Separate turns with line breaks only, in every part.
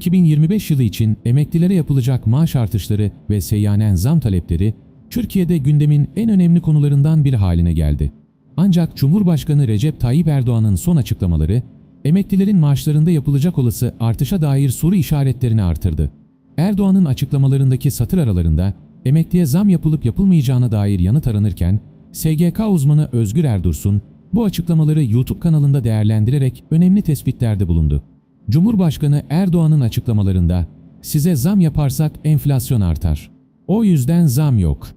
2025 yılı için emeklilere yapılacak maaş artışları ve seyyanen zam talepleri Türkiye'de gündemin en önemli konularından biri haline geldi. Ancak Cumhurbaşkanı Recep Tayyip Erdoğan'ın son açıklamaları emeklilerin maaşlarında yapılacak olası artışa dair soru işaretlerini artırdı. Erdoğan'ın açıklamalarındaki satır aralarında emekliye zam yapılıp yapılmayacağına dair yanıt aranırken SGK uzmanı Özgür Erdursun bu açıklamaları YouTube kanalında değerlendirerek önemli tespitlerde bulundu. Cumhurbaşkanı Erdoğan'ın açıklamalarında size zam yaparsak enflasyon artar. O yüzden zam yok.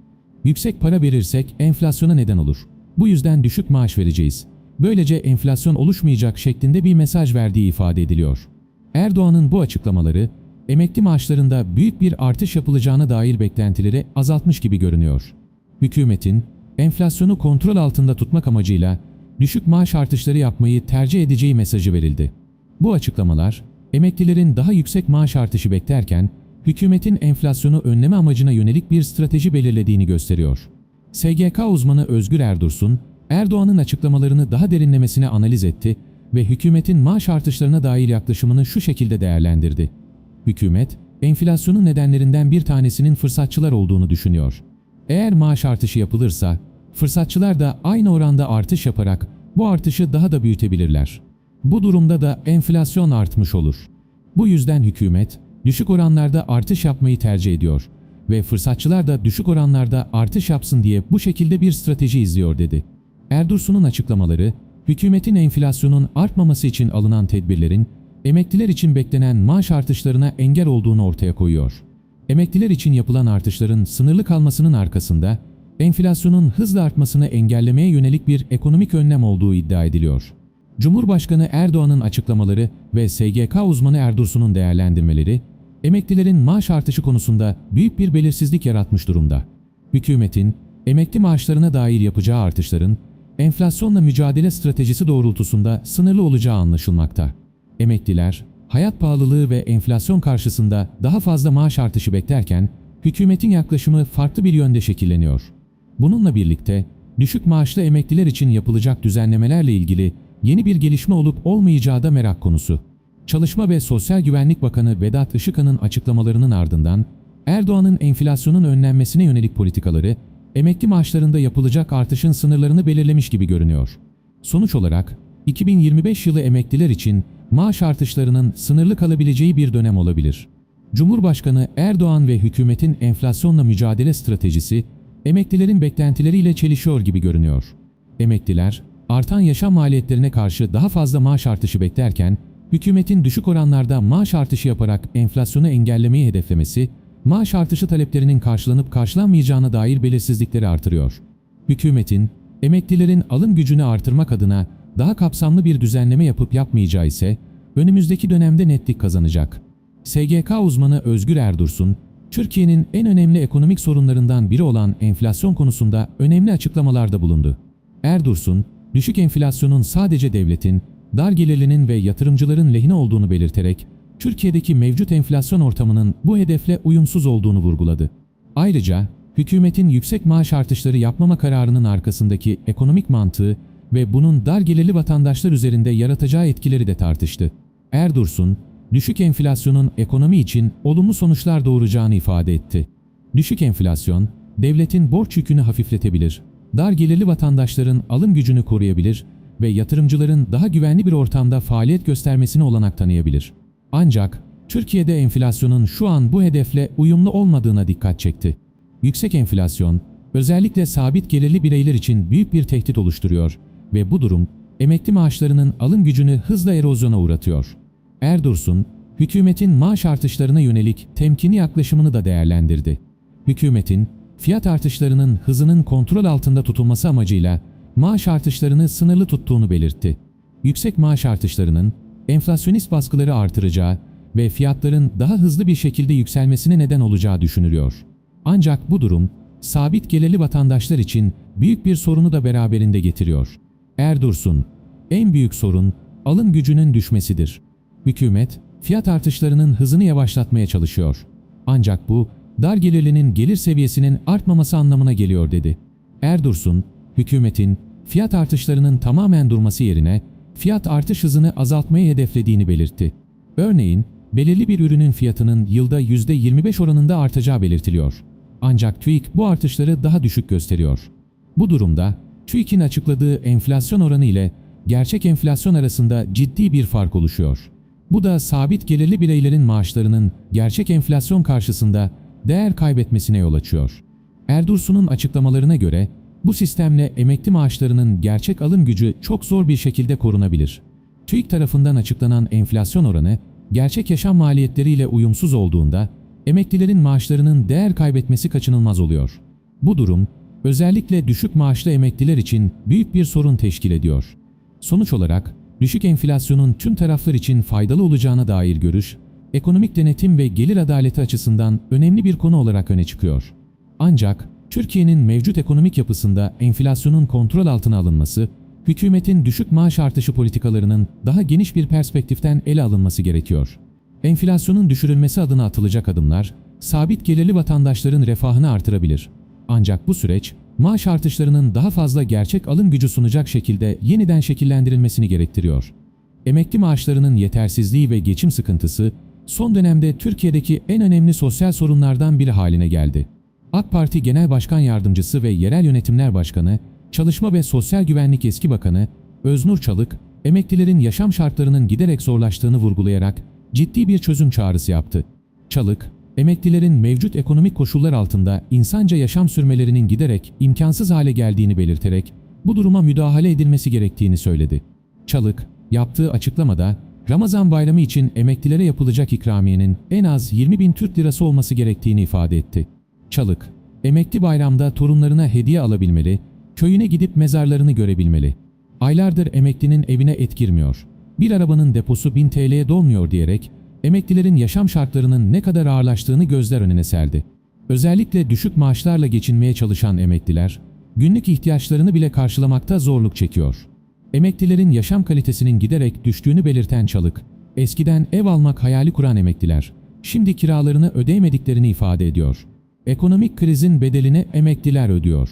Yüksek para verirsek enflasyona neden olur. Bu yüzden düşük maaş vereceğiz. Böylece enflasyon oluşmayacak şeklinde bir mesaj verdiği ifade ediliyor. Erdoğan'ın bu açıklamaları emekli maaşlarında büyük bir artış yapılacağına dair beklentileri azaltmış gibi görünüyor. Hükümetin enflasyonu kontrol altında tutmak amacıyla düşük maaş artışları yapmayı tercih edeceği mesajı verildi. Bu açıklamalar emeklilerin daha yüksek maaş artışı beklerken hükümetin enflasyonu önleme amacına yönelik bir strateji belirlediğini gösteriyor. SGK uzmanı Özgür Erdursun, Erdoğan'ın açıklamalarını daha derinlemesine analiz etti ve hükümetin maaş artışlarına dair yaklaşımını şu şekilde değerlendirdi. Hükümet, enflasyonun nedenlerinden bir tanesinin fırsatçılar olduğunu düşünüyor. Eğer maaş artışı yapılırsa, fırsatçılar da aynı oranda artış yaparak bu artışı daha da büyütebilirler. Bu durumda da enflasyon artmış olur. Bu yüzden hükümet düşük oranlarda artış yapmayı tercih ediyor ve fırsatçılar da düşük oranlarda artış yapsın diye bu şekilde bir strateji izliyor dedi. Erdursun'un açıklamaları, hükümetin enflasyonun artmaması için alınan tedbirlerin emekliler için beklenen maaş artışlarına engel olduğunu ortaya koyuyor. Emekliler için yapılan artışların sınırlı kalmasının arkasında enflasyonun hızla artmasını engellemeye yönelik bir ekonomik önlem olduğu iddia ediliyor. Cumhurbaşkanı Erdoğan'ın açıklamaları ve SGK uzmanı Erdursun'un değerlendirmeleri, emeklilerin maaş artışı konusunda büyük bir belirsizlik yaratmış durumda. Hükümetin, emekli maaşlarına dair yapacağı artışların, enflasyonla mücadele stratejisi doğrultusunda sınırlı olacağı anlaşılmakta. Emekliler, hayat pahalılığı ve enflasyon karşısında daha fazla maaş artışı beklerken, hükümetin yaklaşımı farklı bir yönde şekilleniyor. Bununla birlikte, düşük maaşlı emekliler için yapılacak düzenlemelerle ilgili yeni bir gelişme olup olmayacağı da merak konusu. Çalışma ve Sosyal Güvenlik Bakanı Vedat Işıkhan'ın açıklamalarının ardından Erdoğan'ın enflasyonun önlenmesine yönelik politikaları emekli maaşlarında yapılacak artışın sınırlarını belirlemiş gibi görünüyor. Sonuç olarak 2025 yılı emekliler için maaş artışlarının sınırlı kalabileceği bir dönem olabilir. Cumhurbaşkanı Erdoğan ve hükümetin enflasyonla mücadele stratejisi emeklilerin beklentileriyle çelişiyor gibi görünüyor. Emekliler artan yaşam maliyetlerine karşı daha fazla maaş artışı beklerken hükümetin düşük oranlarda maaş artışı yaparak enflasyonu engellemeyi hedeflemesi, maaş artışı taleplerinin karşılanıp karşılanmayacağına dair belirsizlikleri artırıyor. Hükümetin, emeklilerin alım gücünü artırmak adına daha kapsamlı bir düzenleme yapıp yapmayacağı ise önümüzdeki dönemde netlik kazanacak. SGK uzmanı Özgür Erdursun, Türkiye'nin en önemli ekonomik sorunlarından biri olan enflasyon konusunda önemli açıklamalarda bulundu. Erdursun, düşük enflasyonun sadece devletin, dar gelirlinin ve yatırımcıların lehine olduğunu belirterek, Türkiye'deki mevcut enflasyon ortamının bu hedefle uyumsuz olduğunu vurguladı. Ayrıca, hükümetin yüksek maaş artışları yapmama kararının arkasındaki ekonomik mantığı ve bunun dar gelirli vatandaşlar üzerinde yaratacağı etkileri de tartıştı. Erdursun, düşük enflasyonun ekonomi için olumlu sonuçlar doğuracağını ifade etti. Düşük enflasyon, devletin borç yükünü hafifletebilir, dar gelirli vatandaşların alım gücünü koruyabilir ve yatırımcıların daha güvenli bir ortamda faaliyet göstermesine olanak tanıyabilir. Ancak Türkiye'de enflasyonun şu an bu hedefle uyumlu olmadığına dikkat çekti. Yüksek enflasyon, özellikle sabit gelirli bireyler için büyük bir tehdit oluşturuyor ve bu durum emekli maaşlarının alım gücünü hızla erozyona uğratıyor. Erdursun, hükümetin maaş artışlarına yönelik temkinli yaklaşımını da değerlendirdi. Hükümetin, fiyat artışlarının hızının kontrol altında tutulması amacıyla maaş artışlarını sınırlı tuttuğunu belirtti. Yüksek maaş artışlarının enflasyonist baskıları artıracağı ve fiyatların daha hızlı bir şekilde yükselmesine neden olacağı düşünülüyor. Ancak bu durum sabit gelirli vatandaşlar için büyük bir sorunu da beraberinde getiriyor. Erdursun, en büyük sorun alım gücünün düşmesidir. Hükümet, fiyat artışlarının hızını yavaşlatmaya çalışıyor. Ancak bu, dar gelirlinin gelir seviyesinin artmaması anlamına geliyor dedi. Erdursun, hükümetin fiyat artışlarının tamamen durması yerine fiyat artış hızını azaltmayı hedeflediğini belirtti. Örneğin, belirli bir ürünün fiyatının yılda %25 oranında artacağı belirtiliyor. Ancak TÜİK bu artışları daha düşük gösteriyor. Bu durumda TÜİK'in açıkladığı enflasyon oranı ile gerçek enflasyon arasında ciddi bir fark oluşuyor. Bu da sabit gelirli bireylerin maaşlarının gerçek enflasyon karşısında değer kaybetmesine yol açıyor. Erdursun'un açıklamalarına göre bu sistemle emekli maaşlarının gerçek alım gücü çok zor bir şekilde korunabilir. TÜİK tarafından açıklanan enflasyon oranı gerçek yaşam maliyetleriyle uyumsuz olduğunda emeklilerin maaşlarının değer kaybetmesi kaçınılmaz oluyor. Bu durum özellikle düşük maaşlı emekliler için büyük bir sorun teşkil ediyor. Sonuç olarak düşük enflasyonun tüm taraflar için faydalı olacağına dair görüş, ekonomik denetim ve gelir adaleti açısından önemli bir konu olarak öne çıkıyor. Ancak Türkiye'nin mevcut ekonomik yapısında enflasyonun kontrol altına alınması, hükümetin düşük maaş artışı politikalarının daha geniş bir perspektiften ele alınması gerekiyor. Enflasyonun düşürülmesi adına atılacak adımlar, sabit gelirli vatandaşların refahını artırabilir. Ancak bu süreç, maaş artışlarının daha fazla gerçek alım gücü sunacak şekilde yeniden şekillendirilmesini gerektiriyor. Emekli maaşlarının yetersizliği ve geçim sıkıntısı, son dönemde Türkiye'deki en önemli sosyal sorunlardan biri haline geldi. AK Parti Genel Başkan Yardımcısı ve Yerel Yönetimler Başkanı, Çalışma ve Sosyal Güvenlik Eski Bakanı Öznur Çalık, emeklilerin yaşam şartlarının giderek zorlaştığını vurgulayarak ciddi bir çözüm çağrısı yaptı. Çalık, emeklilerin mevcut ekonomik koşullar altında insanca yaşam sürmelerinin giderek imkansız hale geldiğini belirterek bu duruma müdahale edilmesi gerektiğini söyledi. Çalık, yaptığı açıklamada Ramazan bayramı için emeklilere yapılacak ikramiyenin en az 20 bin Türk lirası olması gerektiğini ifade etti. Çalık, emekli bayramda torunlarına hediye alabilmeli, köyüne gidip mezarlarını görebilmeli. Aylardır emeklinin evine et girmiyor. Bir arabanın deposu 1000 TL'ye dolmuyor diyerek emeklilerin yaşam şartlarının ne kadar ağırlaştığını gözler önüne serdi. Özellikle düşük maaşlarla geçinmeye çalışan emekliler, günlük ihtiyaçlarını bile karşılamakta zorluk çekiyor. Emeklilerin yaşam kalitesinin giderek düştüğünü belirten Çalık, eskiden ev almak hayali kuran emekliler, şimdi kiralarını ödeyemediklerini ifade ediyor. Ekonomik krizin bedelini emekliler ödüyor.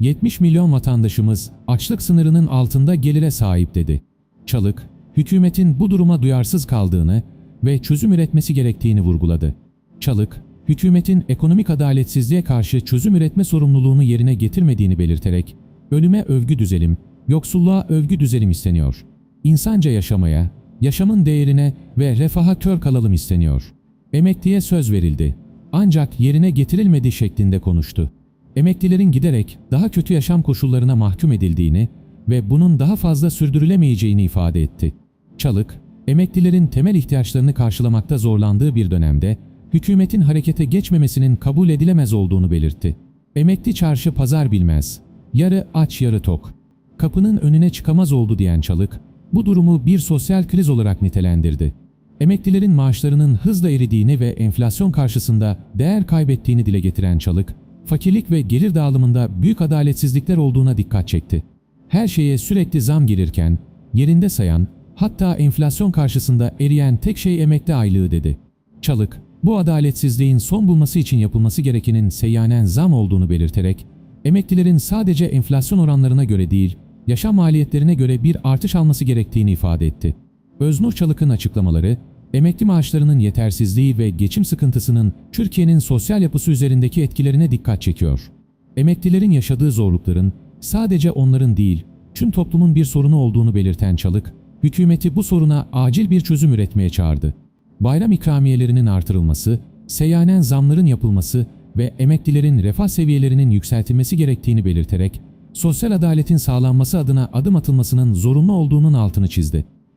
70 milyon vatandaşımız açlık sınırının altında gelire sahip dedi. Çalık, hükümetin bu duruma duyarsız kaldığını ve çözüm üretmesi gerektiğini vurguladı. Çalık, hükümetin ekonomik adaletsizliğe karşı çözüm üretme sorumluluğunu yerine getirmediğini belirterek, ölüme övgü düzelim, yoksulluğa övgü düzelim isteniyor. İnsanca yaşamaya, yaşamın değerine ve refaha kör kalalım isteniyor. Emekliye söz verildi. Ancak yerine getirilmedi şeklinde konuştu. Emeklilerin giderek daha kötü yaşam koşullarına mahkum edildiğini ve bunun daha fazla sürdürülemeyeceğini ifade etti. Çalık, emeklilerin temel ihtiyaçlarını karşılamakta zorlandığı bir dönemde hükümetin harekete geçmemesinin kabul edilemez olduğunu belirtti. Emekli çarşı pazar bilmez. Yarı aç yarı tok. Kapının önüne çıkamaz oldu diyen Çalık, bu durumu bir sosyal kriz olarak nitelendirdi. Emeklilerin maaşlarının hızla eridiğini ve enflasyon karşısında değer kaybettiğini dile getiren Çalık, fakirlik ve gelir dağılımında büyük adaletsizlikler olduğuna dikkat çekti. Her şeye sürekli zam gelirken, yerinde sayan, hatta enflasyon karşısında eriyen tek şey emekli aylığı dedi. Çalık, bu adaletsizliğin son bulması için yapılması gerekenin seyyanen zam olduğunu belirterek, emeklilerin sadece enflasyon oranlarına göre değil, yaşam maliyetlerine göre bir artış alması gerektiğini ifade etti. Öznur Çalık'ın açıklamaları, emekli maaşlarının yetersizliği ve geçim sıkıntısının Türkiye'nin sosyal yapısı üzerindeki etkilerine dikkat çekiyor. Emeklilerin yaşadığı zorlukların sadece onların değil, tüm toplumun bir sorunu olduğunu belirten Çalık, hükümeti bu soruna acil bir çözüm üretmeye çağırdı. Bayram ikramiyelerinin artırılması, seyyanen zamların yapılması ve emeklilerin refah seviyelerinin yükseltilmesi gerektiğini belirterek, sosyal adaletin sağlanması adına adım atılmasının zorunlu olduğunun altını çizdi.